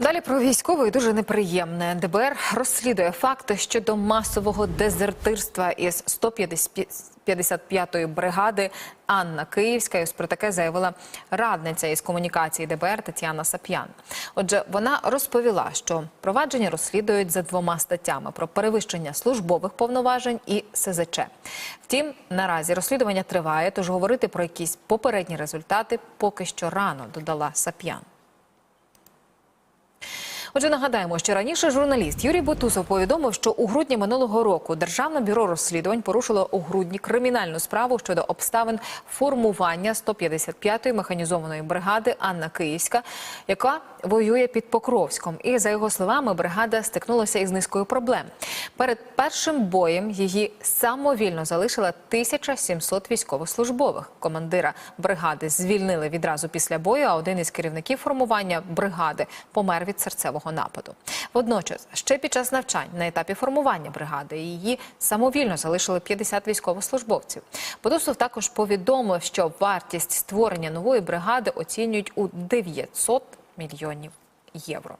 Далі про військове і дуже неприємне. ДБР розслідує факти щодо масового дезертирства із 155-ї бригади Анна Київська. І про таке заявила радниця із комунікації ДБР Тетяна Сап'ян. Отже, вона розповіла, що провадження розслідують за двома статтями: про перевищення службових повноважень і СЗЧ. Втім, наразі розслідування триває, тож говорити про якісь попередні результати поки що рано, додала Сап'ян. Отже, нагадаємо, що раніше журналіст Юрій Бутусов повідомив, що у грудні минулого року Державне бюро розслідувань порушило у грудні кримінальну справу щодо обставин формування 155-ї механізованої бригади Анна Київська, яка воює під Покровськом. І за його словами, бригада стикнулася із низкою проблем. Перед першим боєм її самовільно залишила 1700 військовослужбових. Командира бригади звільнили відразу після бою. А один із керівників формування бригади помер від серцевого нападу. Водночас, ще під час навчань на етапі формування бригади її самовільно залишили 50 військовослужбовців. Подусов також повідомив, що вартість створення нової бригади оцінюють у 900 мільйонів євро.